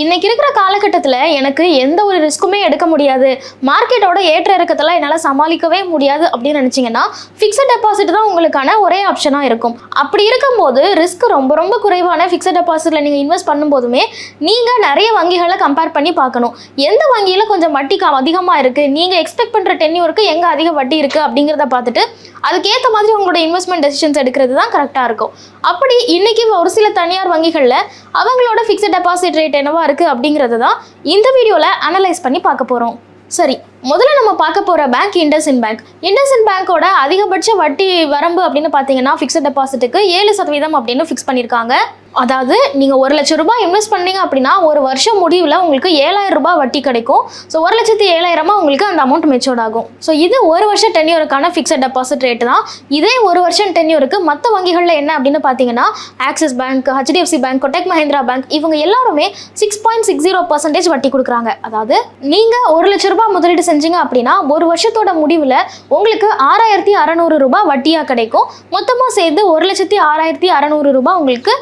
இன்னைக்கு இருக்கிற காலகட்டத்தில் எனக்கு எந்த ஒரு ரிஸ்க்குமே எடுக்க முடியாது. மார்க்கெட்டோட ஏற்ற இறக்கத்தெல்லாம் என்னால் சமாளிக்கவே முடியாது அப்படின்னு நினச்சிங்கன்னா ஃபிக்ஸட் டெபாசிட் தான் உங்களுக்கான ஒரே ஆப்ஷனாக இருக்கும். அப்படி இருக்கும்போது ரிஸ்க் ரொம்ப ரொம்ப குறைவான ஃபிக்ஸட் டெபாசிட்டில் நீங்கள் இன்வெஸ்ட் பண்ணும்போதுமே நீங்கள் நிறைய வங்கிகளை கம்பேர் பண்ணி பார்க்கணும். எந்த வங்கியில் கொஞ்சம் வட்டி அதிகமாக இருக்குது நீங்கள் எக்ஸ்பெக்ட் பண்ணுற டென்யூருக்கு எங்கே அதிக வட்டி இருக்குது அப்படிங்கிறத பார்த்துட்டு அதுக்கேற்ற மாதிரி உங்களோட இன்வெஸ்ட்மெண்ட் டெசிஷன்ஸ் எடுக்கிறது தான் கரெக்டாக இருக்கும். அப்படி இன்னைக்கு ஒரு சில தனியார் வங்கிகளில் அவங்களோட ஃபிக்ஸட் டெபாசிட் ரேட் என்னவா இருக்குது அப்படிங்கிறது தான் இந்த வீடியோவில் அனலைஸ் பண்ணி பார்க்க போகிறோம் சரி முதல்ல நம்ம பார்க்க போகிற பேங்க் இண்டஸ்இன் பேங்க் இண்டஸ்இன் பேங்க்கோட அதிகபட்ச வட்டி வரம்பு அப்படின்னு பார்த்தீங்கன்னா ஃபிக்ஸட் டெபாசிட்டுக்கு ஏழு சதவீதம் அப்படின்னு ஃபிக்ஸ் பண்ணியிருக்காங்க அதாவது நீங்கள் ஒரு லட்சம் ரூபாய் இன்வெஸ்ட் பண்ணீங்க அப்படின்னா ஒரு வருஷம் முடிவில் உங்களுக்கு ஏழாயிரம் ரூபாய் வட்டி கிடைக்கும். ஸோ ஒரு லட்சத்தி ஏழாயிரமா உங்களுக்கு அந்த அமௌண்ட் மெச்சோர்ட் ஆகும். ஸோ இது ஒரு வருஷம் டென்யூருக்கான ஃபிக்ஸட் டெபாசிட் ரேட்டு தான். இதே ஒரு வருஷம் டென்யூருக்கு மற்ற வங்கிகளில் என்ன அப்படின்னு பார்த்தீங்கன்னா Axis bank HDFC bank Kotak Mahindra bank இவங்க எல்லாருமே six point six zero percentage வட்டி கொடுக்குறாங்க. அதாவது நீங்கள் ஒரு லட்ச ரூபாய் முதலீடு செஞ்சீங்க அப்படின்னா ஒரு வருஷத்தோட முடிவில் உங்களுக்கு ஆறாயிரத்தி அறநூறு ரூபாய் வட்டியாக கிடைக்கும். மொத்தமாக சேர்ந்து ஒரு லட்சத்தி ஆறாயிரத்தி அறநூறு ரூபாய் உங்களுக்கு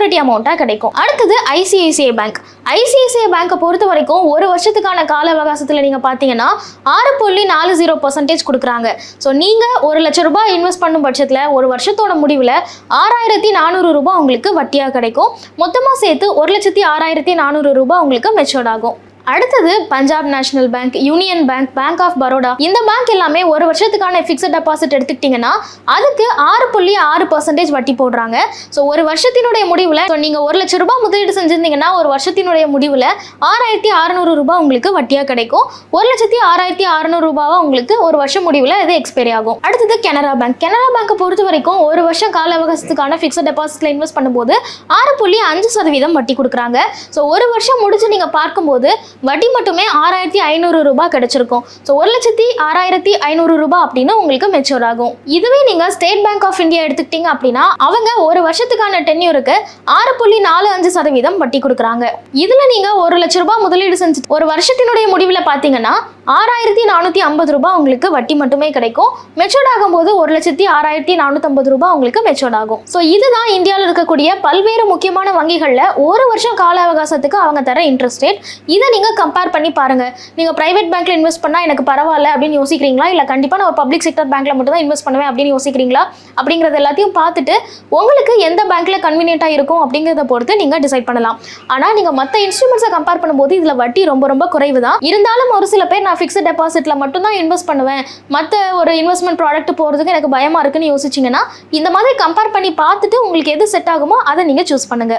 மெச்சூரிட்டி அமௌண்ட்டாக கிடைக்கும். அடுத்தது ஐசிஐசிஐ பேங்க் ஐசிஐசிஐ பேங்க்கை பொறுத்த வரைக்கும் ஒரு வருஷத்துக்கான கால அவகாசத்தில் நீங்கள் பார்த்தீங்கன்னா ஆறு புள்ளி நாலு ஜீரோ பர்சன்டேஜ் கொடுக்குறாங்க. ஸோ நீங்கள் ஒரு லட்ச ரூபாய் இன்வெஸ்ட் பண்ணும் பட்சத்தில் ஒரு வருஷத்தோட முடிவில் ஆறாயிரத்தி நானூறு ரூபாய் உங்களுக்கு வட்டியாக கிடைக்கும். மொத்தமாக சேர்த்து ஒரு லட்சத்தி ஆறாயிரத்தி நானூறு ரூபாய் உங்களுக்கு மெச்சூர்ட் ஆகும். அடுத்தது Punjab national bank union bank bank of Baroda. இந்த பேங்க் எல்லாமே ஒரு வருஷத்துக்கான ஃபிக்ஸட் டெபாசிட் எடுத்துக்கிட்டிங்கன்னா அதுக்கு ஆறு புள்ளி ஆறு பர்சன்டேஜ் வட்டி போடுறாங்க. ஸோ ஒரு வருஷத்தினுடைய முடிவில் ஸோ நீங்கள் ஒரு லட்ச ரூபாய் முதலீடு செஞ்சிருந்தீங்கன்னா ஒரு வருஷத்தினுடைய முடிவில் ஆறாயிரத்தி அறநூறு ரூபாய் உங்களுக்கு வட்டியாக கிடைக்கும். ஒரு லட்சத்தி ஆறாயிரத்தி அறநூறு ரூபாவா உங்களுக்கு ஒரு வருஷம் முடிவில் இது எக்ஸ்பைரி ஆகும். அடுத்தது கனரா பேங்க். கனரா பேங்க்கை பொறுத்த வரைக்கும் ஒரு வருஷம் கால அவகாசத்துக்கான ஃபிக்ஸட் டெபாசிட்ல இன்வெஸ்ட் பண்ணும்போது ஆறு புள்ளி அஞ்சு சதவீதம் வட்டி கொடுக்குறாங்க. ஸோ ஒரு வருஷம் முடிச்சு நீங்கள் பார்க்கும்போது வட்டி மட்டுமே ஆறாயிரத்தி ஐநூறு ரூபாய் கிடைச்சிருக்கும். ஸோ ஒரு லட்சத்தி ஆறாயிரத்தி ஐநூறு ரூபாய் அப்படின்னு உங்களுக்கு மெச்சூர் ஆகும். இதுவே நீங்கள் ஸ்டேட் பேங்க் ஆஃப் இந்தியா எடுத்துக்கிட்டீங்க அப்படின்னா அவங்க ஒரு வருஷத்துக்கான டென்யூருக்கு ஆறு புள்ளி நாலு அஞ்சு சதவீதம் வட்டி கொடுக்குறாங்க. இதில் நீங்கள் ஒரு லட்ச ரூபாய் முதலீடு செஞ்சு ஒரு வருஷத்தினுடைய முடிவில் பார்த்தீங்கன்னா ஆறாயிரத்தி நானூற்றி ஐம்பது ரூபாய் உங்களுக்கு வட்டி மட்டுமே கிடைக்கும். மெச்சூர்ட் ஆகும்போது ஒரு லட்சத்தி ஆறாயிரத்தி நானூற்றம்பது ரூபாய் உங்களுக்கு மெச்சூர்ட் ஆகும். ஸோ இதுதான் இந்தியாவில் இருக்கக்கூடிய பல்வேறு முக்கியமான வங்கிகளில் ஒரு வருஷம் கால அவகாசத்துக்கு அவங்க தர இன்ட்ரெஸ்ட் ரேட் இதை நீங்கள் கம்பேர் பண்ணி பாருங்க. நீங்கள் பிரைவேட் பேங்க்ல இன்வெஸ்ட் பண்ணால் எனக்கு பரவாயில்ல அப்படின்னு யோசிக்கிறீங்களா? இல்லை கண்டிப்பாக நான் பப்ளிக் செக்டர் பேங்க்ல மட்டும் தான் இன்வெஸ்ட் பண்ணுவேன் அப்படின்னு யோசிக்கிறீங்களா? அப்படிங்கிறது எல்லாத்தையும் பார்த்துட்டு உங்களுக்கு எந்த பேங்க்ல கன்வீனியண்ட்டாக இருக்கும் அப்படிங்கிறத பொறுத்து நீங்கள் டிசைட் பண்ணலாம். ஆனால் நீங்கள் மற்ற இன்ஸ்ட்ருமெண்ட்ஸை கம்பேர் பண்ணும்போது இதில் வட்டி ரொம்ப ரொம்ப குறைவு தான் இருந்தாலும் ஒரு சில பேர் நான் ஃபிக்ஸட் டெபாசிட்ல மட்டும் தான் இன்வெஸ்ட் பண்ணுவேன். மற்ற ஒரு இன்வெஸ்ட்மெண்ட் ப்ராடக்ட் போகிறதுக்கு எனக்கு பயமா இருக்குன்னு யோசிச்சிங்கன்னா இந்த மாதிரி கம்பேர் பண்ணி பார்த்துட்டு உங்களுக்கு எது செட் ஆகுமோ அதை நீங்கள் சூஸ் பண்ணுங்க.